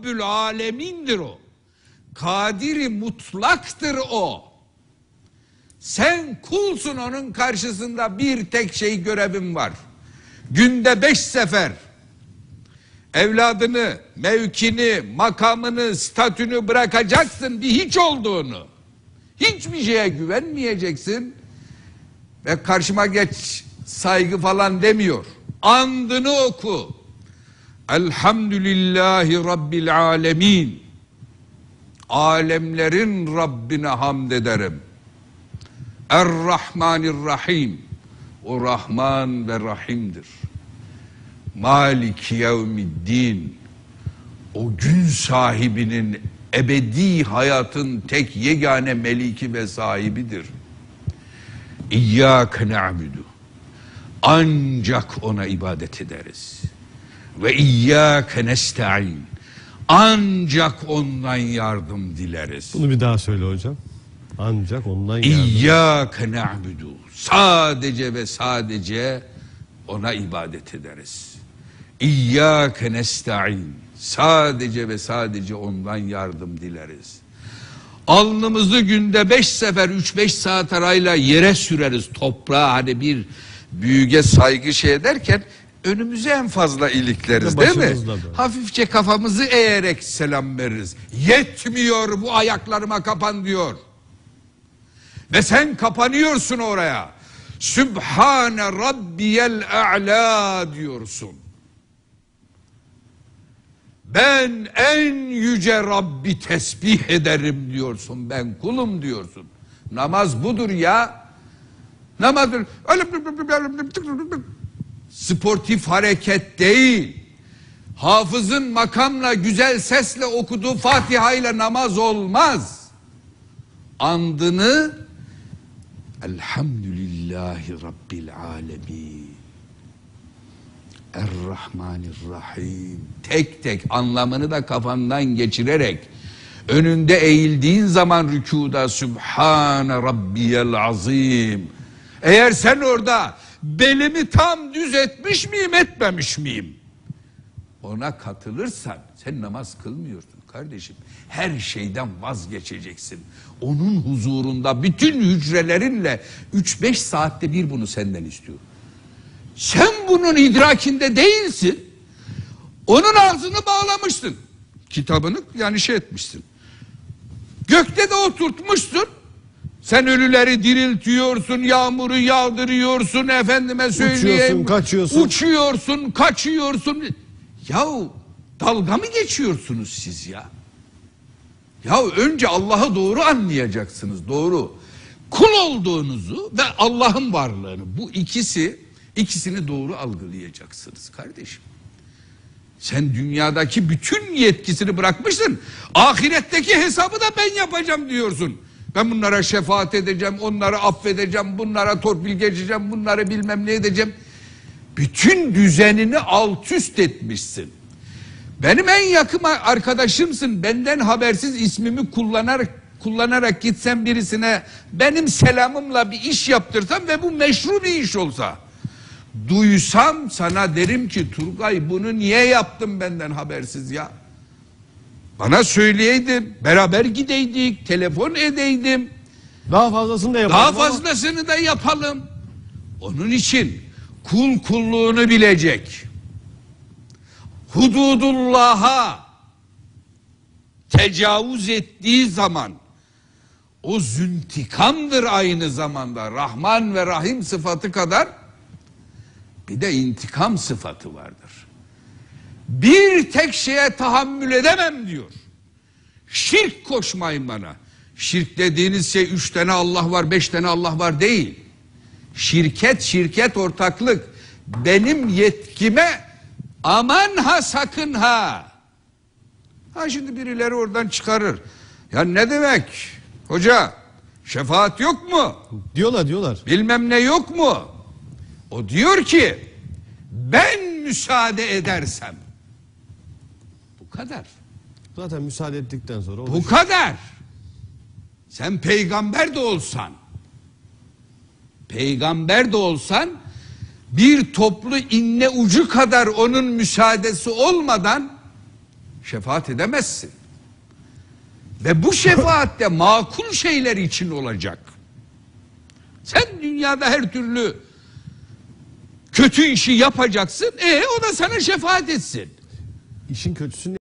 Rabbül alemindir o. Kadiri mutlaktır o. Sen kulsun onun karşısında bir tek şey görevin var. Günde beş sefer evladını, mevkini, makamını, statünü bırakacaksın bir hiç olduğunu. Hiçbir şeye güvenmeyeceksin. Ve karşıma geç saygı falan demiyor. Andını oku. Elhamdülillahi Rabbil alemin. Alemlerin Rabbine hamd ederim. Er-Rahmanir-Rahim. O Rahman ve Rahim'dir. Malik yevmiddin. O gün sahibinin ebedi hayatın tek yegane meliki ve sahibidir. İyyâke na'budu. Ancak ona ibadet ederiz. Ve iyyâke nesta'in. Ancak ondan yardım dileriz. Bunu bir daha söyle hocam. Ancak ondan yardım. İyyâke na'budu. Sadece ve sadece ona ibadet ederiz. İyyâke nesta'in. Sadece ve sadece ondan yardım dileriz. Alnımızı günde beş sefer üç beş saat arayla yere süreriz toprağa hani bir büyüge saygı şey ederken önümüze en fazla ilikleriz değil mi? böyle. Hafifçe kafamızı eğerek selam veririz. Yetmiyor bu ayaklarıma kapan diyor. Ve sen kapanıyorsun oraya. Sübhane Rabbiyel A'la diyorsun. Ben en yüce Rabbi tesbih ederim diyorsun. Ben kulum diyorsun. Namaz budur ya. Namazdır. Öyle sportif hareket değil. Hafızın makamla güzel sesle okuduğu Fatiha ile namaz olmaz. Andını Elhamdülillahi Rabbil Alemin. Errahmanirrahim. Tek tek anlamını da kafandan geçirerek önünde eğildiğin zaman rükuda Sübhane Rabbiyel Azim. Eğer sen orada belimi tam düz etmiş miyim etmemiş miyim? Ona katılırsan sen namaz kılmıyorsun kardeşim. Her şeyden vazgeçeceksin. Onun huzurunda bütün hücrelerinle 3-5 saatte bir bunu senden istiyor. Sen bunun idrakinde değilsin. Onun ağzını bağlamışsın. Kitabını yani şey etmişsin. Gökte de oturtmuşsun. Sen ölüleri diriltiyorsun, yağmuru yağdırıyorsun, efendime söyleyeyim. Uçuyorsun, kaçıyorsun. Uçuyorsun, kaçıyorsun. Yahu dalga mı geçiyorsunuz siz ya? Ya önce Allah'ı doğru anlayacaksınız, doğru. Kul olduğunuzu ve Allah'ın varlığını bu ikisi ikisini doğru algılayacaksınız kardeşim. Sen dünyadaki bütün yetkisini bırakmışsın. Ahiretteki hesabı da ben yapacağım diyorsun. Ben bunlara şefaat edeceğim, onları affedeceğim, bunlara torpil geçeceğim, bunları bilmem ne edeceğim. Bütün düzenini alt üst etmişsin. Benim en yakın arkadaşımsın. Benden habersiz ismimi kullanarak kullanarak gitsem birisine benim selamımla bir iş yaptırsam ve bu meşru bir iş olsa. Duysam sana derim ki Turgay bunu niye yaptın benden habersiz ya? Bana söyleyeydin, beraber gideydik, telefon edeydim. Daha fazlasını da yapalım Daha ama fazlasını da yapalım. Onun için kul kulluğunu bilecek. Hududullah'a tecavüz ettiği zaman o züntikamdır aynı zamanda. Rahman ve Rahim sıfatı kadar bir de intikam sıfatı vardır. Bir tek şeye tahammül edemem diyor. Şirk koşmayın bana. Şirk dediğiniz şey üç tane Allah var, beş tane Allah var değil. Şirket, şirket ortaklık. Benim yetkime aman ha sakın ha. Ha şimdi birileri oradan çıkarır. Ya ne demek? Hoca şefaat yok mu? diyorlar diyorlar. Bilmem ne yok mu? O diyor ki ben müsaade edersem. Kadar. Zaten müsaade ettikten sonra Bu kadar. Sen peygamber de olsan, peygamber de olsan bir toplu inne ucu kadar onun müsaadesi olmadan Şefaat edemezsin. Ve bu şefaat de makul şeyler için olacak. Sen dünyada her türlü kötü işi yapacaksın. E o da sana şefaat etsin. İşin kötüsü